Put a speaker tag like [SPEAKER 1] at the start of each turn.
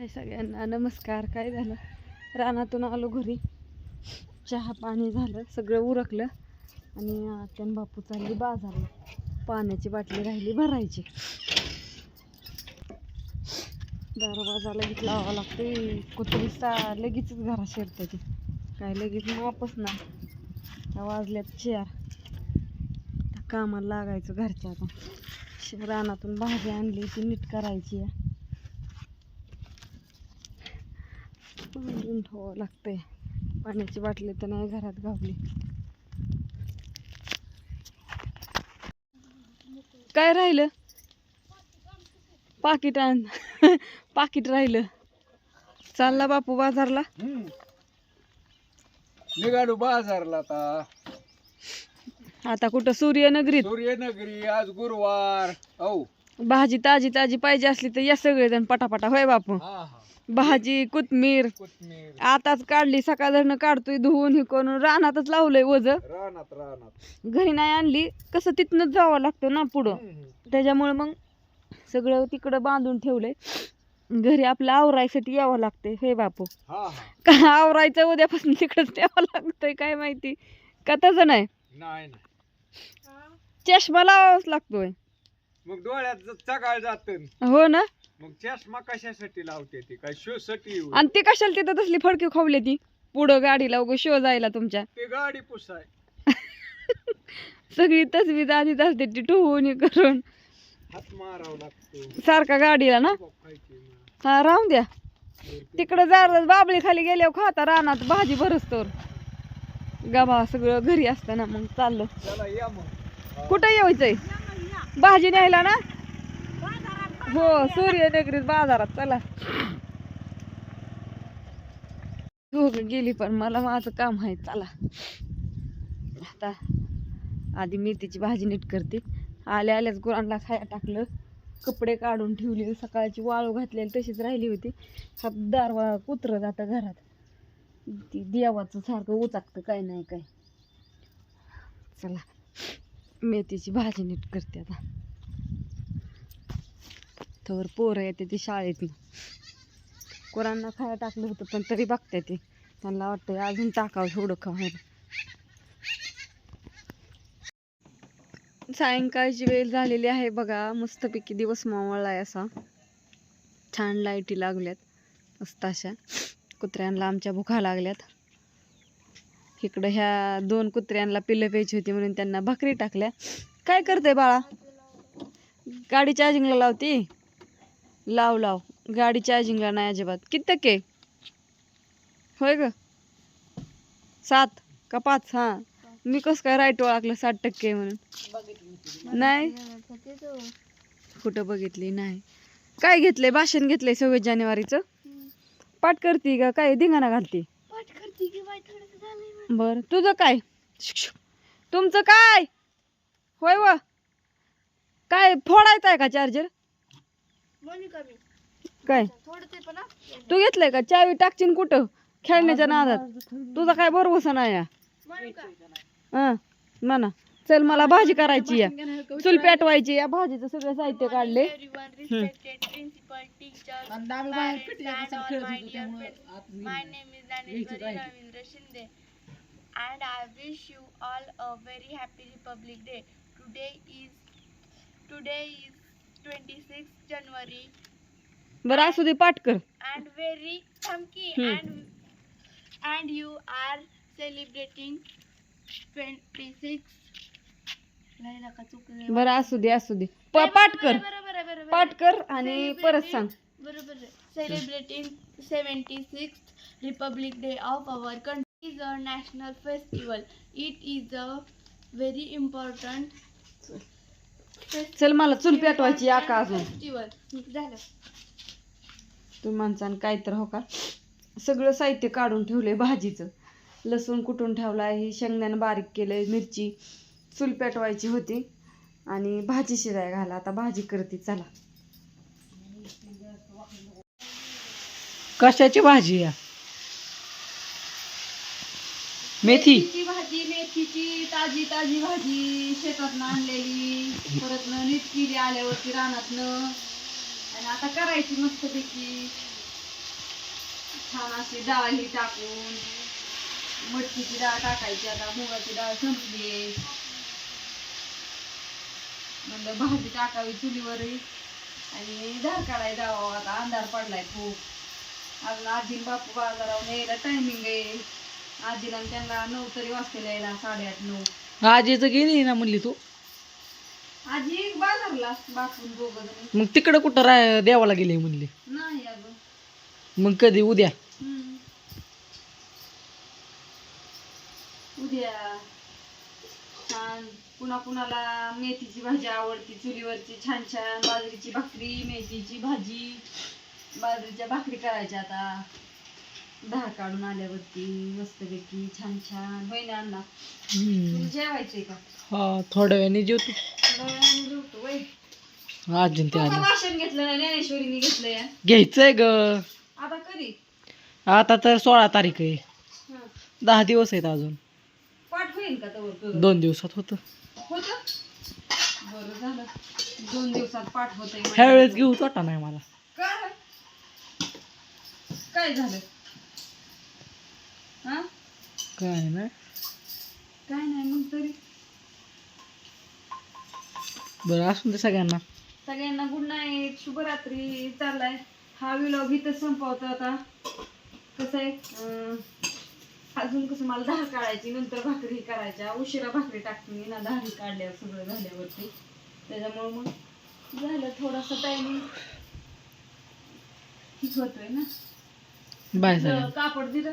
[SPEAKER 1] हे सगळ्यांना नमस्कार काय झालं? रानातून आलो घरी. चहा पाणी झालं सगळं उरकलं आणि आत्यान बापू चालली बाजारला. पाण्याची बाटली राहिली भरायची. दरवाजा लगेच लावावा लागते. कुत्री सा लगेचच घरात शिरते काय लगेच मापच ना वाजल्यात चेअर कामाला लागायचं घरच्या आता. रानातून भाजी आणली ती नीट करायची आहे. आणून ठेवावं लागतंय. पाण्याची बाटली तर नाही घरात गावली काय राहिलं? पाकिट आण. पाकिट राहिलं. चालला बापू बाजारला.
[SPEAKER 2] निघालो बाजारला आता.
[SPEAKER 1] आता कुठं? सूर्यनगरीत.
[SPEAKER 2] सूर्यनगरी आज गुरुवार. औ.
[SPEAKER 1] भाजी ताजी ताजी पाहिजे असली तर या सगळेजण पटापटा. होय बापू?
[SPEAKER 2] हा हा.
[SPEAKER 1] भाजी कोथमीर.
[SPEAKER 2] कोथमीर.
[SPEAKER 1] आताच काढली सकाळ काढतोय धुवून हे करून रानातच लावलंय वज
[SPEAKER 2] रानात रानात.
[SPEAKER 1] घरी नाही आणली कसं तिथनंच जावं लागतं ना पुढं. त्याच्यामुळे मग सगळं तिकडं बांधून ठेवलंय. घरी आपलं आवरायसाठी यावं लागतंय हे बापू.
[SPEAKER 2] हा हा.
[SPEAKER 1] का आवरायचं उद्यापासून तिकडंच यावं लागतंय काय माहिती. का तसं नाही?
[SPEAKER 2] नाही नाही.
[SPEAKER 1] चष्मा लावावाच लागतोय.
[SPEAKER 2] मग डोळ्यात चगाळ जात
[SPEAKER 1] हो ना?
[SPEAKER 2] मग चष्मा कशासाठी लावते ती? काय शो साठी
[SPEAKER 1] आणि ती कशाला तिथं तसली फडकी खोवली ती? पुढं गाडीला उगं शो जायला तुमच्या.
[SPEAKER 2] ते गाडी पुसाय.
[SPEAKER 1] सगळी तसबी आधीच असते ती ठेवून करून.
[SPEAKER 2] हात मारावा लागतो.
[SPEAKER 1] सारखा गाडीला ना?
[SPEAKER 2] खायची.
[SPEAKER 1] हा राहून द्या. तिकडं जर बाबळी खाली गेल्यावर खाता रानात भाजी भरस तर गाभा सगळं घरी असतं ना मग चाललं.
[SPEAKER 2] चला या मग.
[SPEAKER 1] कुठं यायचंय? भाजी न्यायला ना? हो सूर्यनगरीत बाजारात चला. हो गेली पण मला माझं काम आहे चला. आता आधी मेथीची भाजी नीट करते. आल्या आल्याच गुरांना खाया टाकलं. कपडे काढून ठेवले सकाळची वाळू घातलेली तशीच राहिली होती. हात दारवा कुत्र जातं घरात. ती देवाचं सारखं उचाकतं काय नाही काय. चला मेथीची भाजी नीट करते आता. तर पोरं येते ती शाळेत कोरांना खायला टाकलं होतं पण तरी बघते ते. त्यांना वाटतं अजून टाकावं थोडं खायला सायंकाळची वेळ झालेली आहे बघा. मस्तपैकी दिवस मावळला आहे असा. छान लाईटी लागल्यात. मस्त अशा कुत्र्यांना आमच्या भुका लागल्यात. इकडं ह्या दोन कुत्र्यांना पिल्लं प्यायची होती म्हणून त्यांना भाकरी टाकल्या. काय करते बाळा? गाडी चार्जिंगला लावती? लाव लाव. गाडी चार्जिंगला नाही अजिबात. किती टक्के? होय ग? सात का पाच? हां. मी कसं काय राईट ओळखलं साठ टक्के म्हणून. नाही? कुठं बघितली? नाही. काय घेतलंय? भाषण घेतलंय सव्वीस जानेवारीचं? पाठ करते का? काय? धिंगाणा घालते? बर. तुझं काय. तुमचं काय? होय व? काय? फोडायचं आहे का चार्जर काय? तू घेतलय का? चावी टाकचिन कुठ? खेळण्याच्या नादात. तुझा काय भरवसा नाही या. म्हणा. चल मला भाजी करायची या चुल पेटवायची या भाजीचं सगळं साहित्य काढले.
[SPEAKER 3] and i wish you all a very happy republic day. Today is today is 26th January.
[SPEAKER 1] बरं असू दे पाठ कर.
[SPEAKER 3] Thanky
[SPEAKER 1] Hmm.
[SPEAKER 3] and and you are celebrating 26 लय नका चुकले
[SPEAKER 1] बरं असू दे असू दे. प- पाठ कर.
[SPEAKER 3] बरोबर आहे, बरोबर
[SPEAKER 1] पाठ कर आणि परत सांग.
[SPEAKER 3] बरोबर celebrating seventy six republic day of our country is a national festival it is a very important
[SPEAKER 1] चल मला चूल पेटवायची आका अजून.
[SPEAKER 3] झालं.
[SPEAKER 1] तुम्ही माणसानं काय तर हो का? सगळं साहित्य काढून ठेवलंय भाजीचं. लसूण कुटून ठेवला आहे शेंगदाणं बारीक केलंय मिरची. चूल पेटवायची होती आणि भाजी शिजाय घाला. आता भाजी करते चला.
[SPEAKER 2] कशाची भाजी या मेथी.
[SPEAKER 1] मेथीची भाजी मेथीची ताजी ताजी भाजी शेतातनं आणलेली. परत नीट केली आल्यावरती रानातनं. आणि आता करायची मस्तपैकी. छान अशी डाळ ही टाकून. मटकीची डाळ टाकायची. आता मुगाची डाळ संपली. म्हणलं भाजी टाकावी चुलीवर. आणि धार काढाय जावं. आता अंधार पडलाय खूप. अजून आजी बापू बाजारावर यायला टायमिंग आहे. आजीला आणि त्यांना नऊ तरी वाजतील यायला साडेआठ नऊ.
[SPEAKER 4] आजीचं गेली ना म्हणली तू.
[SPEAKER 1] आजी बाजारला दोघं जण.
[SPEAKER 4] मग तिकडं कुठं राय देवाला गेली म्हणली.
[SPEAKER 1] नाही अजून
[SPEAKER 4] मग कधी उद्या?
[SPEAKER 1] हम्म. उद्या. छान. पुन्हा कुणाला मेथीची भाजी आवडती चुलीवरची छान छान बाजरीची भाकरी मेथीची भाजी. बाजरीच्या भाकरी करायच्या आता. दहा काढून आल्यावरती मस्तपैकी छान छान होय ना अण्णा
[SPEAKER 4] हम्म.
[SPEAKER 1] तुला जेवायचंय का?
[SPEAKER 4] हा थोड्या वेळाने जेवतो.
[SPEAKER 1] थोड्या वेळाने जेवतो वय.
[SPEAKER 4] आजीन ते
[SPEAKER 1] तू का
[SPEAKER 4] आले.
[SPEAKER 1] भाषण घेतलं ना ज्ञानेश्वरीने घेतलंय
[SPEAKER 4] घ्यायचंय ग.
[SPEAKER 1] आता कधी?
[SPEAKER 4] आता तर सोळा तारीख आहे.
[SPEAKER 1] हं.
[SPEAKER 4] दहा दिवस आहेत अजून.
[SPEAKER 1] पाठ होईल का तवर तुझं?
[SPEAKER 4] दोन दिवसात होतं.
[SPEAKER 1] होत? बरं झालं. दोन दिवसात पाठ होत
[SPEAKER 4] ह्या वेळेस घेऊच वाटा नाही मला.
[SPEAKER 1] काय झालं? हा?
[SPEAKER 4] काय ना?
[SPEAKER 1] काय नाही मग तरी.
[SPEAKER 4] बरं असून दे सगळ्यांना.
[SPEAKER 1] सगळ्यांना गुड नाईट शुभरात्री चाललाय. हा विलॉग इथं संपवतो आता. कसं आहे? अं, अजून कसं मला दहा काढायची नंतर भाकरी करायच्या. उशिरा भाकरी टाकते मी ना दहा काढल्यावर सगळं झाल्यावरती. त्याच्यामुळं मग झालं थोडासा टायमिंग होतोय ना.
[SPEAKER 4] बाय सगळ्यांना.
[SPEAKER 1] कापड दिलं.